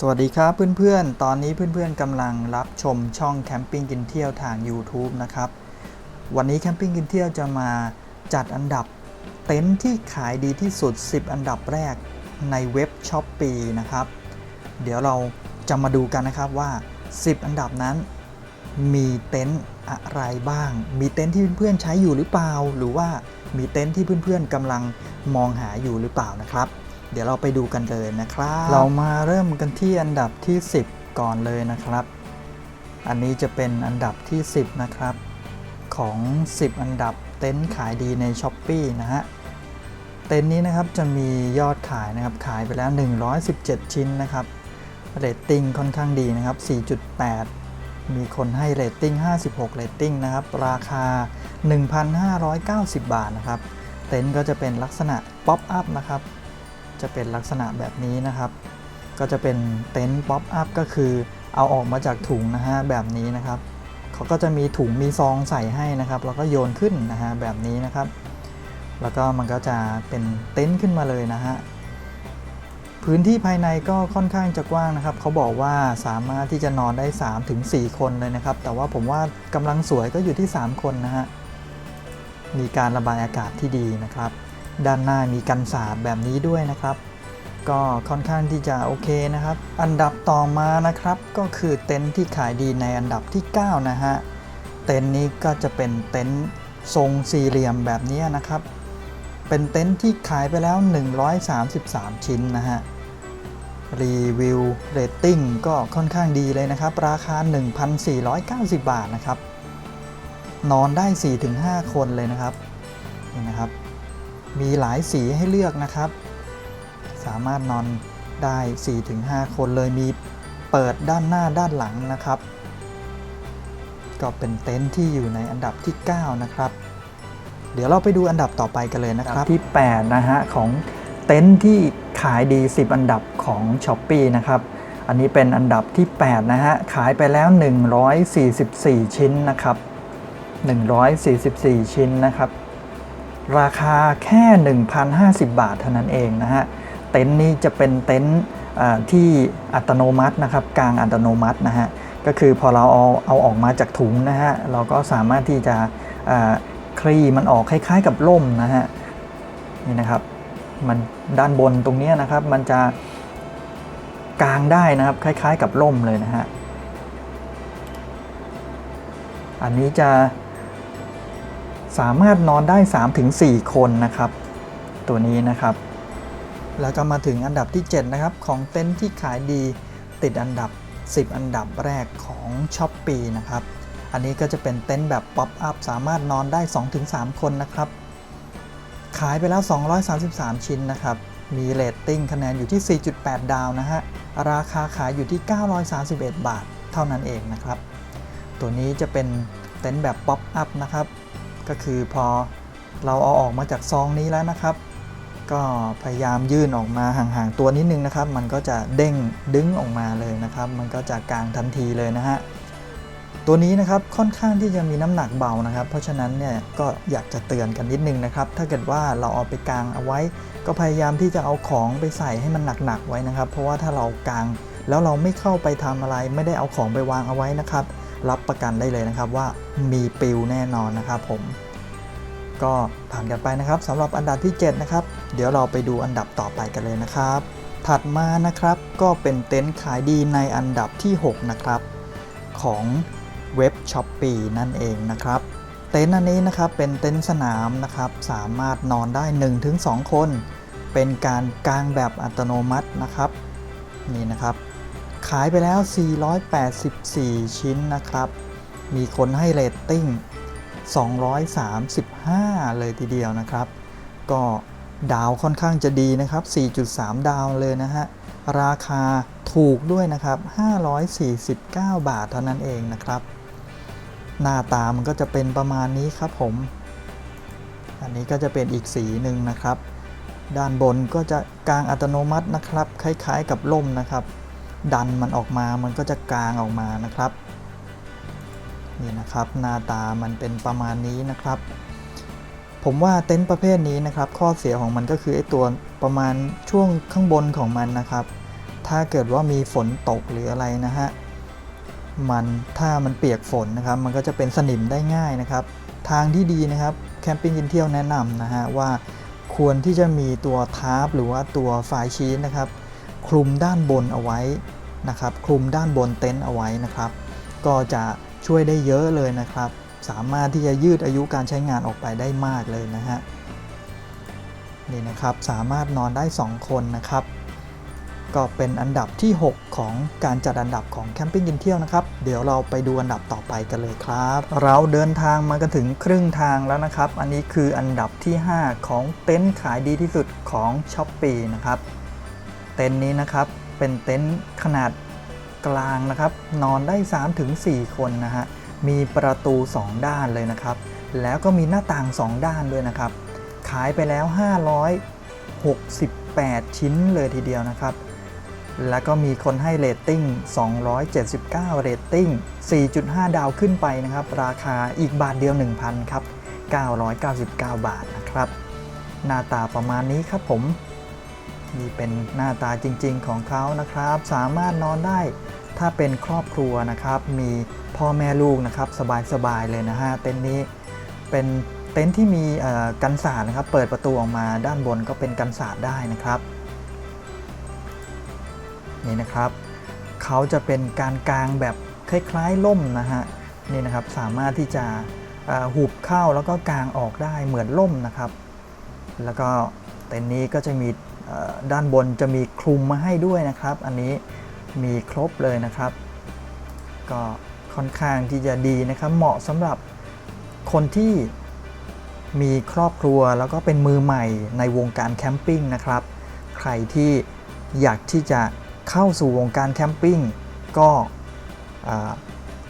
สวัสดีครับเพื่อนๆ ตอนนี้เพื่อนๆกำลังรับชมช่องแคมปิ้งกินเที่ยวทาง YouTube นะครับ วันนี้แคมปิ้งกินเที่ยวจะมาจัดอันดับเต็นท์ที่ขายดีที่สุด 10 อันดับแรกในเว็บช้อปปีนะครับ เดี๋ยวเราจะมาดูกันนะครับว่า 10 อันดับนั้นมีเต็นท์อะไรบ้าง มีเต็นท์ที่เพื่อนๆใช้อยู่หรือเปล่า หรือว่ามีเต็นท์ที่เพื่อนๆกำลังมองหาอยู่หรือเปล่านะครับ เดี๋ยวเราไปดูกันเลยนะครับ เรามาเริ่มกันที่อันดับที่ 10 ก่อนเลยนะครับ อันนี้จะเป็นอันดับที่ 10 นะครับ ของ 10 อันดับเต็นท์ขายดีใน s h อ p e e นะฮะเต็นท์นี้นะครับจะมียอดขายนะครับขายไปแล้ว 117 ชิ้นนะครับเรตติ้งค่อนข้างดีนะครับ 4.8 มีคนให้เรตติ้ง 56 เรตติ้งนะครับ ราคา 1,590 บาทนะครับ เต็นท์ก็จะเป็นลักษณะป๊อปอัพนะครับ จะเป็นลักษณะแบบนี้นะครับ ก็จะเป็นเต็นท์ป๊อปอัพก็คือเอาออกมาจากถุงนะฮะแบบนี้นะครับเขาก็จะมีถุงมีซองใส่ให้นะครับ แล้วก็โยนขึ้นนะฮะแบบนี้นะครับ แล้วก็มันก็จะเป็นเต็นท์ขึ้นมาเลยนะฮะพื้นที่ภายในก็ค่อนข้างจะกว้างนะครับ เขาบอกว่าสามารถที่จะนอนได้ 3-4 คนเลยนะครับ แต่ว่าผมว่ากำลังสวยก็อยู่ที่ 3 คนนะฮะ มีการระบายอากาศที่ดีนะครับ ด้านหน้ามีกันสาดแบบนี้ด้วยนะครับ ก็ค่อนข้างที่จะโอเคนะครับ อันดับต่อมานะครับ ก็คือเต็นท์ที่ขายดีในอันดับที่ 9 นะฮะ เต็นท์นี้ก็จะเป็นเต็นท์ทรงสี่เหลี่ยมแบบนี้นะครับ เป็นเต็นท์ที่ขายไปแล้ว 133 ชิ้นนะฮะ รีวิวเรตติ้งก็ค่อนข้างดีเลยนะครับ ราคา 1,490 บาทนะครับ นอนได้ 4-5 คนเลยนะครับ นี่นะครับ มีหลายสีให้เลือกนะครับ สามารถนอนได้ 4-5 คนเลยมีเปิดด้านหน้าด้านหลังนะครับ ก็เป็นเต็นท์ที่อยู่ในอันดับที่ 9 นะครับ เดี๋ยวเราไปดูอันดับต่อไปกันเลยนะครับที่ 8 นะฮะ ของเต็นท์ที่ขายดี 10 อันดับของ s h อ p e e นะครับ อันนี้เป็นอันดับที่ 8 นะฮะ ขายไปแล้ว 144 ชิ้นนะครับ 144 ชิ้นนะครับ ราคาแค่ 1,050 บาทเท่านั้นเองนะฮะ เต็นท์นี้จะเป็นเต็นท์ที่อัตโนมัตินะครับกลางอัตโนมัตินะฮะ ก็คือพอเราเอาเอาออกมาจากถุงนะฮะ เราก็สามารถที่จะคลี่มันออกคล้ายๆกับล่มนะฮะ นี่นะครับ มันด้านบนตรงนี้นะครับ มันจะกางได้นะครับ คล้ายๆกับล่มเลยนะฮะ อันนี้จะ สามารถนอนได้ 3-4 คนนะครับ ตัวนี้นะครับ แล้วก็มาถึงอันดับที่ 7 นะครับ ของเต็นท์ที่ขายดีติดอันดับ 10 อันดับแรกของ s h อ p e e นะครับ อันนี้ก็จะเป็นเต็นท์แบบป๊อปอัพสามารถนอนได้ 2-3 คนนะครับ ขายไปแล้ว 233 ชิ้นนะครับมีเรตติ้งคะแนนอยู่ที่ 4.8 ดาวนะฮะ ราคาขายอยู่ที่ 931 บาท เท่านั้นเองนะครับ ตัวนี้จะเป็นเต็นท์แบบป๊อปอัพนะครับ ก็คือพอเราเอาออกมาจากซองนี้แล้วนะครับ ก็พยายามยื่นออกมาห่างๆตัวนิดนึงนะครับ มันก็จะเด้งดึงออกมาเลยนะครับ มันก็จะกลางทันทีเลยนะฮะตัวนี้นะครับค่อนข้างที่จะมีน้ำหนักเบานะครับ เพราะฉะนั้นเนี่ยก็อยากจะเตือนกันนิดนึงนะครับ ถ้าเกิดว่าเราเอาไปกางเอาไว้ ก็พยายามที่จะเอาของไปใส่ให้มันหนักๆไว้นะครับ เพราะว่าถ้าเรากางแล้วเราไม่เข้าไปทำอะไร ไม่ได้เอาของไปวางเอาไว้นะครับ รับประกันได้เลยนะครับว่ามีปิวแน่นอนนะครับผม ก็ผ่านกันไปนะครับสำหรับอันดับที่ 7 นะครับ เดี๋ยวเราไปดูอันดับต่อไปกันเลยนะครับ ถัดมานะครับก็เป็นเต็นท์ขายดีในอันดับที่ 6 นะครับ ของเว็บช้อปปีนั่นเองนะครับ เต็นท์อันนี้นะครับเป็นเต็นท์สนามนะครับ สามารถนอนได้ 1-2 คน เป็นการกางแบบอัตโนมัตินะครับ นี่นะครับ ขายไปแล้ว 484 ชิ้นนะครับ มีคนให้เรตติ้ง 235 เลยทีเดียวนะครับ ก็ดาวค่อนข้างจะดีนะครับ 4.3 ดาวเลยนะฮะ ราคาถูกด้วยนะครับ 549 บาทเท่านั้นเองนะครับ หน้าตามันก็จะเป็นประมาณนี้ครับผม อันนี้ก็จะเป็นอีกสีหนึ่งนะครับ ด้านบนก็จะกลางอัตโนมัตินะครับ คล้ายๆกับล่มนะครับ ดันมันออกมามันก็จะกลางออกมานะครับนี่นะครับหน้าตามันเป็นประมาณนี้นะครับ ผมว่าเต็นท์ประเภทนี้นะครับ ข้อเสียของมันก็คือไอ้ตัวประมาณช่วงข้างบนของมันนะครับ ถ้าเกิดว่ามีฝนตกหรืออะไรนะฮะมันถ้ามันเปียกฝนนะครับ มันก็จะเป็นสนิมได้ง่ายนะครับ ทางที่ดีนะครับแคมปิ้งกินเที่ยวแนะนำนะฮะว่าควรที่จะมีตัวทาร์ปหรือว่าตัวไฟชีสนะครับ คลุมด้านบนเอาไว้ นะครับคลุมด้านบนเต็นท์เอาไว้นะครับ ก็จะช่วยได้เยอะเลยนะครับ สามารถที่จะยืดอายุการใช้งานออกไปได้มากเลยนะฮะนี่นะครับสามารถนอนได้ 2 คนนะครับ ก็เป็นอันดับที่ 6 ของการจัดอันดับของแคมปิ้งกินเที่ยวนะครับ เดี๋ยวเราไปดูอันดับต่อไปกันเลยครับ เราเดินทางมากันถึงครึ่งทางแล้วนะครับ อันนี้คืออันดับที่ 5 ของเต็นท์ขายดีที่สุดของ s h อ p e e นะครับเต็นท์นี้นะครับ เป็นเต็นท์ขนาดกลางนะครับ นอนได้ 3-4 คนนะฮะ มีประตู 2 ด้านเลยนะครับ แล้วก็มีหน้าต่าง 2 ด้านด้วยนะครับ ขายไปแล้ว 568 ชิ้นเลยทีเดียวนะครับ แล้วก็มีคนให้เรตติ้ง 279 เรตติ้ง 4.5 ดาวขึ้นไปนะครับ ราคาอีกบาทเดียว 1,000 ครับ 999 บาทนะครับ หน้าตาประมาณนี้ครับผม นี่เป็นหน้าตาจริง ๆ ของเขานะครับ สามารถนอนได้ถ้าเป็นครอบครัวนะครับ มีพ่อแม่ลูกนะครับ สบายๆเลยนะฮะเต็นท์นี้เป็นเต็นท์ที่มีกันศาสตร์นะครับ เปิดประตูออกมาด้านบนก็เป็นกันศาสตร์ได้นะครับ นี่นะครับเขาจะเป็นการกลางแบบคล้ายๆล่มนะฮะนี่นะครับสามารถที่จะหุบเข้าแล้วก็กางออกได้เหมือนล่มนะครับ แล้วก็เต็นท์นี้ก็จะมี ด้านบนจะมีคลุมมาให้ด้วยนะครับ อันนี้มีครบเลยนะครับ ก็ค่อนข้างที่จะดีนะครับ เหมาะสำหรับคนที่มีครอบครัวแล้วก็เป็นมือใหม่ในวงการแคมปิ้งนะครับ ใครที่อยากที่จะเข้าสู่วงการแคมปิ้งก็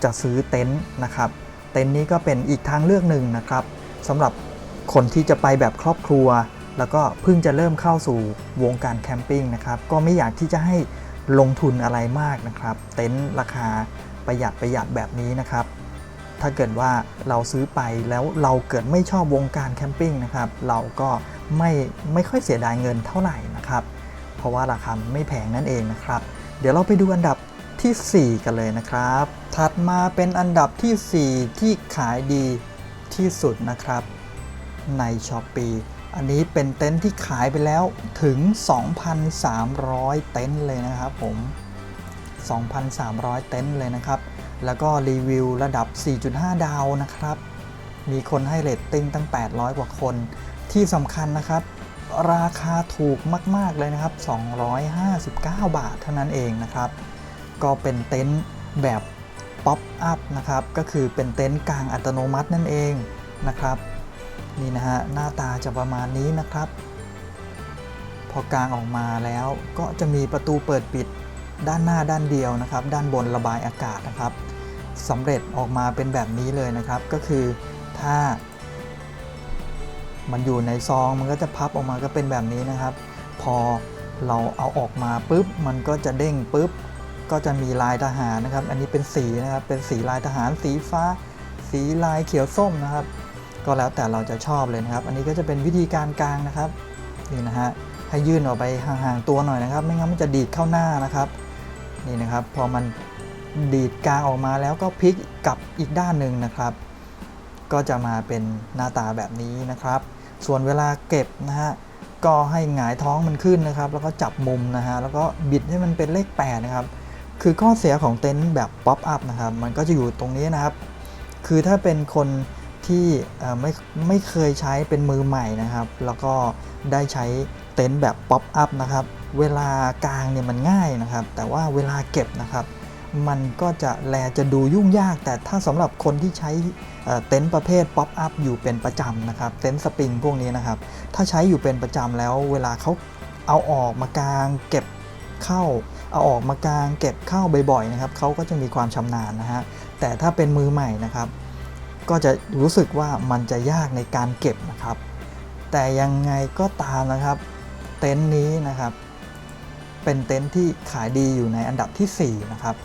จะซื้อเต็นท์นะครับ เต็นท์นี้ก็เป็นอีกทางเลือกหนึ่งนะครับสำหรับคนที่จะไปแบบครอบครัว แล้วก็เพิ่งจะเริ่มเข้าสู่วงการแคมปิ้งนะครับ ก็ไม่อยากที่จะให้ลงทุนอะไรมากนะครับ เต็นท์ราคาประหยัดประหยัดแบบนี้นะครับ ถ้าเกิดว่าเราซื้อไปแล้วเราเกิดไม่ชอบวงการแคมปิ้งนะครับ เราก็ไม่ไม่ค่อยเสียดายเงินเท่าไหร่นะครับ เพราะว่าราคาไม่แพงนั่นเองนะครับ เดี๋ยวเราไปดูอันดับทีสี่4 กันเลยนะครับ ถัดมาเป็นอันดับที่ 4 ที่ขายดีที่สุดนะครับ ใน s h อ p e e อันนี้เป็นเต็นท์ที่ขายไปแล้วถึง 2,300 เต็นท์เลยนะครับผม 2,300 เต็นท์เลยนะครับ แล้วก็รีวิวระดับ 4.5 ดาวนะครับ มีคนให้เรตติ้งตั้ง 800 กว่าคน ที่สำคัญนะครับ ราคาถูกมาก ๆ เลยนะครับ 259 บาทเท่านั้นเองนะครับ ก็เป็นเต็นท์แบบป๊อปอัพนะครับ ก็คือเป็นเต็นท์กลางอัตโนมัตินั่นเองนะครับ นี่นะฮะหน้าตาจะประมาณนี้นะครับ พอกลางออกมาแล้วก็จะมีประตูเปิดปิดด้านหน้าด้านเดียวนะครับ ด้านบนระบายอากาศนะครับสำเร็จออกมาเป็นแบบนี้เลยนะครับ ก็คือถ้า มันอยู่ในซองมันก็จะพับออกมาก็เป็นแบบนี้นะครับ พอเราเอาออกมาปุ๊บมันก็จะเด้งปุ๊บก็จะมีลายทหารนะครับ อันนี้เป็นสีนะครับเป็นสีลายทหารสีฟ้า สีลายเขียวส้มนะครับ ก็แล้วแต่เราจะชอบเลยนะครับ อันนี้ก็จะเป็นวิธีการกลางนะครับนี่นะฮะให้ยื่นออกไปห่างๆตัวหน่อยนะครับ ไม่งั้นมันจะดีดเข้าหน้านะครับนี่นะครับ พอมันดีดกลางออกมาแล้วก็พลิกกลับอีกด้านหนึ่งนะครับ ก็จะมาเป็นหน้าตาแบบนี้นะครับ ส่วนเวลาเก็บนะฮะก็ให้หงายท้องมันขึ้นนะครับ แล้วก็จับมุมนะฮะแล้วก็บิดให้มันเป็นเลข8นะครับคือข้อเสียของเต็นท์แบบป๊อปอัพนะครับ มันก็จะอยู่ตรงนี้นะครับ คือถ้าเป็นคน ที่ไม่ไม่เคยใช้เป็นมือใหม่นะครับ แล้วก็ได้ใช้เต็นท์แบบป๊อปอัพนะครับ เวลากางเนี่ยมันง่ายนะครับ แต่ว่าเวลาเก็บนะครับ มันก็จะแลจะดูยุ่งยาก แต่ถ้าสำหรับคนที่ใช้เอ่อเต็นท์ประเภทป๊อปอัพอยู่เป็นประจำนะครับ เต็นท์สปริงพวกนี้นะครับ ถ้าใช้อยู่เป็นประจำแล้ว เวลาเขาเอาออกมากางเก็บเข้าเอาออกมากางเก็บเข้าบ่อยๆนะครับเขาก็จะมีความชำนาญนะฮะแต่ถ้าเป็นมือใหม่นะครับ ก็จะรู้สึกว่ามันจะยากในการเก็บนะครับ แต่ยังไงก็ตามนะครับ เต็นท์นี้นะครับ เป็นเต็นท์ที่ขายดีอยู่ในอันดับทีสี่4 นะครับ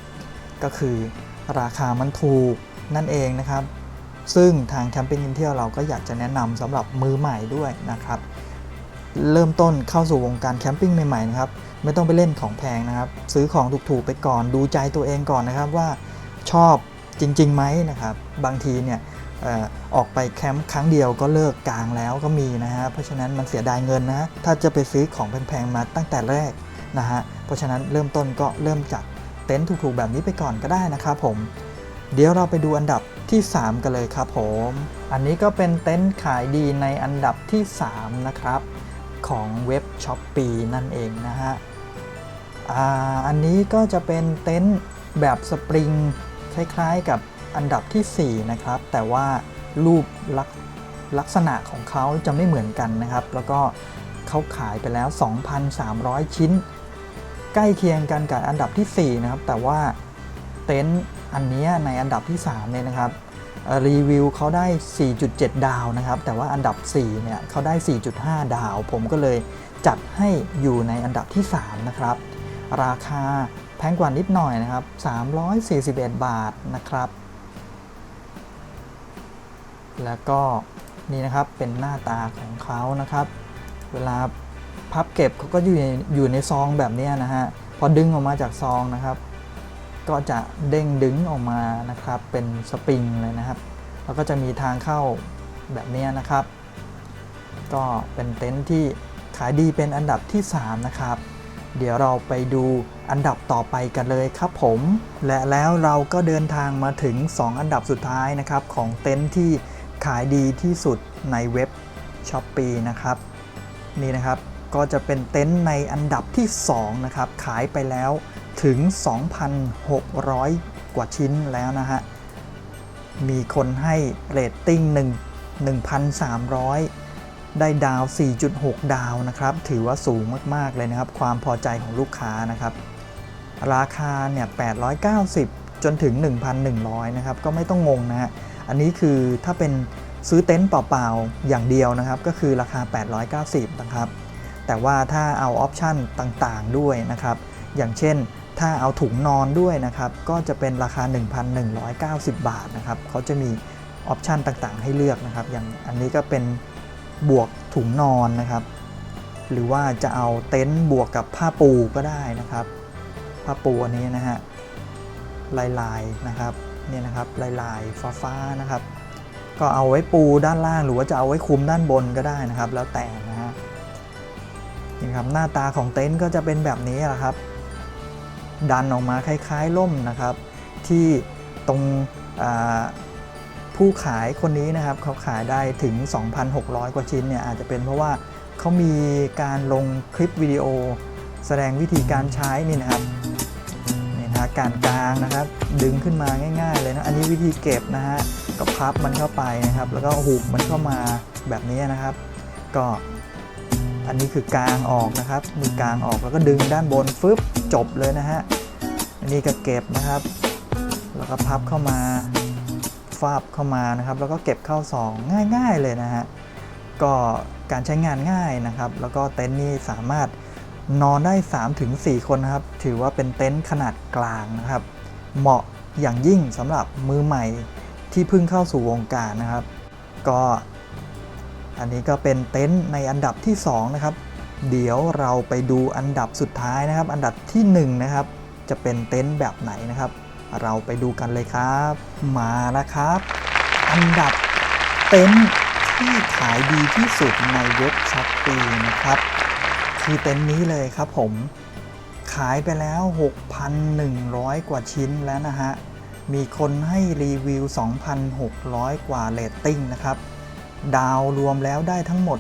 ก็คือราคามันถูกนั่นเองนะครับ ซึ่งทางแคมปิ้งกินเที่ยวเราก็อยากจะแนะนำสำหรับมือใหม่ด้วยนะครับ เริ่มต้นเข้าสู่วงการแคมปิ้งใหม่ๆนะครับไม่ต้องไปเล่นของแพงนะครับ ซื้อของถูกๆไปก่อนดูใจตัวเองก่อนนะครับว่าชอบ จริงๆไหมนะครับ บางทีเนี่ยออกไปแคมป์ครั้งเดียวก็เลิกกลางแล้วก็มีนะฮะเพราะฉะนั้นมันเสียดายเงินนะถ้าจะไปซื้อของแพงๆมาตั้งแต่แรกนะฮะเพราะฉะนั้นเริ่มต้นก็เริ่มจากเต็นท์ถูกๆแบบนี้ไปก่อนก็ได้นะครับผม เดี๋ยวเราไปดูอันดับที่ 3 กันเลยครับผม อันนี้ก็เป็นเต็นท์ขายดีในอันดับที่ 3 นะครับ ของเว็บช้อปปีนั่นเองนะฮะออันนี้ก็จะเป็นเต็นท์แบบสปริง คล้ายๆกับอันดับทีสี่ 4 นะครับ แต่ว่ารูปลักษลักษณะของเขาจะไม่เหมือนกันนะครับ แล้วก็เขาขายไปแล้ว 2,300 ชิ้น ใกล้เคียงกันกับอันดับทีสี่ 4 นะครับ แต่ว่าเต็นท์อันนี้ในอันดับที่3เนี่ยนะครับรีวิวเขาได้ 4.7 ดาวนะครับ แต่ว่าอันดับ 4 เนี่ยเขาได้ 4.5 ดาว ผมก็เลยจัดให้อยู่ในอันดับที่ 3 นะครับ ราคา แพงกว่านิดหน่อยนะครับ 341 บาทนะครับ แล้วก็นี่นะครับเป็นหน้าตาของเขานะครับ เวลาพับเก็บเขาก็อยู่ในอยู่ในซองแบบนี้นะฮะ พอดึงออกมาจากซองนะครับ ก็จะเด้งดึงออกมานะครับ เป็นสปริงเลยนะครับ แล้วก็จะมีทางเข้าแบบนี้นะครับ ก็เป็นเต็นท์ที่ขายดีเป็นอันดับที่ 3 นะครับ เดี๋ยวเราไปดูอันดับต่อไปกันเลยครับผม และแล้วเราก็เดินทางมาถึง 2 อันดับสุดท้ายนะครับ ของเต็นท์ที่ขายดีที่สุดในเว็บ s h อ p e e นะครับ นี่นะครับก็จะเป็นเต็นท์ในอันดับที่ 2 นะครับ ขายไปแล้วถึง 2,600 กว่าชิ้นแล้วนะฮะ มีคนให้เรตติ้ง 1 1,300 ได้ดาว 4.6 ดาวนะครับ ถือว่าสูงมาก ๆ เลยนะครับ ความพอใจของลูกค้านะครับ ราคาเนี่ย 890 จนถึง 1,100 นะครับ ก็ไม่ต้องงงนะฮะ อันนี้คือถ้าเป็นซื้อเต็นท์เปล่า ๆ อย่างเดียวนะครับ ก็คือราคา 890 นะครับ แต่ว่าถ้าเอาออปชันต่างๆ ด้วยนะครับ อย่างเช่น ถ้าเอาถุงนอนด้วยนะครับ ก็จะเป็นราคา 1,190 บาทนะครับ เขาจะมีออปชันต่างๆ ให้เลือกนะครับ อย่างอันนี้ก็เป็น บวกถุงนอนนะครับ หรือว่าจะเอาเต็นท์บวกกับผ้าปูก็ได้นะครับ ผ้าปูอันนี้นะฮะลายลายๆนะครับเนี่ยนะครับลายลายฟ้าฟ้าๆนะครับ ก็เอาไว้ปูด้านล่างหรือว่าจะเอาไว้คุมด้านบนก็ได้นะครับ แล้วแต่นะฮะนี่ครับหน้าตาของเต็นท์ก็จะเป็นแบบนี้แหละครับ ดันออกมาคล้ายๆล่มนะครับ ที่ตรงอ่า ผู้ขายคนนี้นะครับเขาขายได้ถึง 2,600 กว่าชิ้นเนี่ยอาจจะเป็นเพราะว่าเขามีการลงคลิปวิดีโอ แสดงวิธีการใช้นี่นะครับนี่นะการกลางนะครับ ดึงขึ้นมาง่าย ๆ เลยนะอันนี้วิธีเก็บนะฮะก็พับมันเข้าไปนะครับ แล้วก็หุบมันเข้ามาแบบนี้นะครับ ก็อันนี้คือกลางออกนะครับมีกลางออกแล้วก็ดึงด้านบนฟึบจบเลยนะฮะอันนี้ก็เก็บนะครับ แล้วก็พับเข้ามา ฟาบเข้ามานะครับ แล้วก็เก็บเข้าซองง่าย ๆเลยนะฮะก็การใช้งานง่ายนะครับ แล้วก็เต็นท์นี่สามารถนอนได้ 3-4 คนนะครับ ถือว่าเป็นเต็นท์ขนาดกลางนะครับ เหมาะอย่างยิ่งสำหรับมือใหม่ที่เพิ่งเข้าสู่วงการนะครับ ก็อันนี้ก็เป็นเต็นท์ในอันดับที่ 2 นะครับ เดี๋ยวเราไปดูอันดับสุดท้ายนะครับ อันดับทีหนึ่1 นะครับ จะเป็นเต็นท์แบบไหนนะครับ เราไปดูกันเลยครับ มาแล้วครับ อันดับเต็นท์ที่ขายดีที่สุดในเว็บช้อปปีนะครับ คือเต็นท์นี้เลยครับผม ขายไปแล้ว 6,100 กว่าชิ้นแล้วนะฮะ มีคนให้รีวิว 2,600 กว่าเรตติ้งนะครับ ดาวรวมแล้วได้ทั้งหมด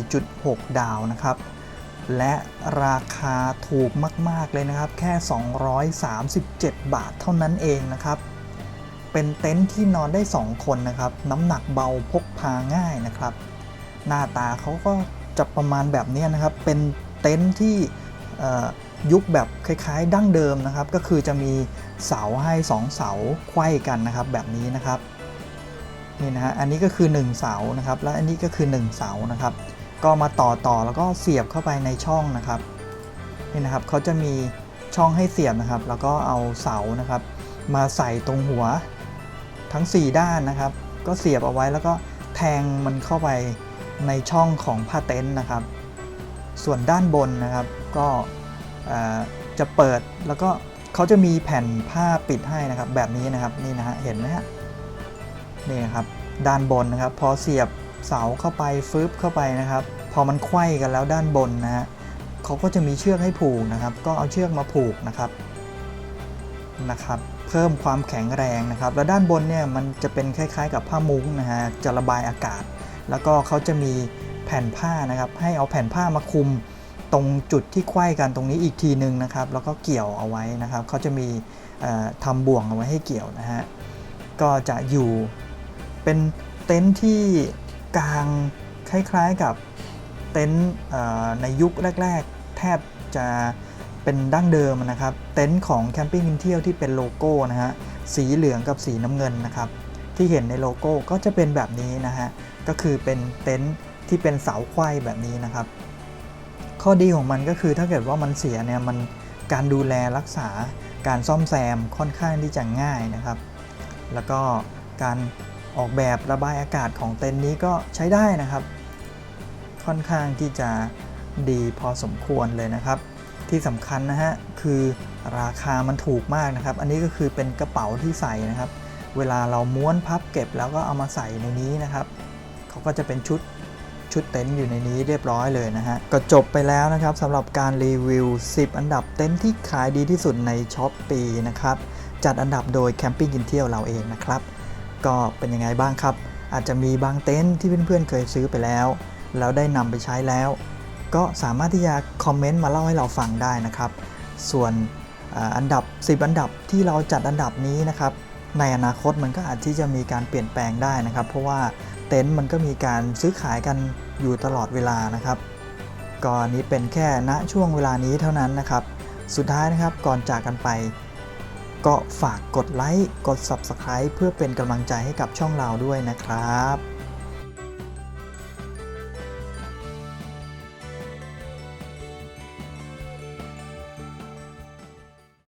4.6 ดาวนะครับ และราคาถูกมาก ๆ เลยนะครับ แค่ 237 บาทเท่านั้นเองนะครับ เป็นเต็นท์ที่นอนได้ 2 คนนะครับ น้ำหนักเบาพกพาง่ายนะครับ หน้าตาเขาก็จะประมาณแบบนี้นะครับ เป็นเต็นท์ที่ยุคแบบคล้ายๆ ดั้งเดิมนะครับ ก็คือจะมีเสาให้2เสาไขว้กันนะครับ แบบนี้นะครับนี่นะฮะอันนี้ก็คือ 1 เสานะครับ และอันนี้ก็คือ 1 เสานะครับ ก็มาต่อต่อแล้วก็เสียบเข้าไปในช่องนะครับนี่นะครับเขาจะมีช่องให้เสียบนะครับ แล้วก็เอาเสานะครับ มาใส่ตรงหัวทั้ง 4 ด้านนะครับ ก็เสียบเอาไว้แล้วก็แทงมันเข้าไปในช่องของผ้าเต็นท์นะครับ ส่วนด้านบนนะครับ ก็จะเปิดแล้วก็เขาจะมีแผ่นผ้าปิดให้นะครับ แบบนี้นะครับนี่นะฮะเห็นไหมฮะนี่นะครับด้านบนนะครับ พอเสียบ เสาเข้าไปฟึบเข้าไปนะครับ พอมันไขว้กันแล้วด้านบนนะฮะเขาก็จะมีเชือกให้ผูกนะครับ ก็เอาเชือกมาผูกนะครับนะครับ เพิ่มความแข็งแรงนะครับ แล้วด้านบนเนี่ยมันจะเป็นคล้ายๆ กับผ้ามุ้งนะฮะจะระบายอากาศ แล้วก็เขาจะมีแผ่นผ้านะครับ ให้เอาแผ่นผ้ามาคุมตรงจุดที่ไขว้กันตรงนี้อีกทีหนึ่งนะครับ แล้วก็เกี่ยวเอาไว้นะครับเขาจะมีเอ่อทำบ่วงเอาไว้ให้เกี่ยวนะฮะก็จะอยู่เป็นเต็นท์ที่ กลางคล้ายๆกับเต็นท์ในยุคแรก ๆ แทบจะเป็นดั้งเดิมนะครับ เต็นท์ของแคมปิ้งกินเที่ยวที่เป็นโลโก้นะฮะสีเหลืองกับสีน้ำเงินนะครับ ที่เห็นในโลโก้ก็จะเป็นแบบนี้นะฮะก็คือเป็นเต็นท์ที่เป็นเสาไขว้แบบนี้นะครับ ข้อดีของมันก็คือถ้าเกิดว่ามันเสียเนี่ยมันการดูแลรักษาการซ่อมแซมค่อนข้างที่จะง่ายนะครับ แล้วก็การ ออกแบบระบายอากาศของเต็นท์นี้ก็ใช้ได้นะครับ ค่อนข้างที่จะดีพอสมควรเลยนะครับ ที่สำคัญนะฮะคือราคามันถูกมากนะครับ อันนี้ก็คือเป็นกระเป๋าที่ใส่นะครับ เวลาเราม้วนพับเก็บแล้วก็เอามาใส่ในนี้นะครับเขาก็จะเป็นชุดชุดเต็นท์อยู่ในนี้เรียบร้อยเลยนะฮะ ก็จบไปแล้วนะครับสำหรับการรีวิว 10 อันดับเต็นท์ที่ขายดีที่สุดในช้อปปีนะครับ จัดอันดับโดยแคมปิ้งกินเที่ยวเราเองนะครับ ก็เป็นยังไงบ้างครับ อาจจะมีบางเต็นท์ที่เพื่อนๆเคยซื้อไปแล้ว แล้วได้นำไปใช้แล้ว ก็สามารถที่จะคอมเมนต์มาเล่าให้เราฟังได้นะครับ ส่วนอันดับ 10 อันดับที่เราจัดอันดับนี้นะครับในอนาคตมันก็อาจที่จะมีการเปลี่ยนแปลงได้นะครับ เพราะว่าเต็นท์มันก็มีการซื้อขายกันอยู่ตลอดเวลานะครับก็อันนี้เป็นแค่ณช่วงเวลานี้เท่านั้นนะครับ สุดท้ายนะครับก่อนจากกันไป ก็ฝากกดไลค์ กด Subscribe เพื่อเป็นกำลังใจให้กับช่องเราด้วยนะครับ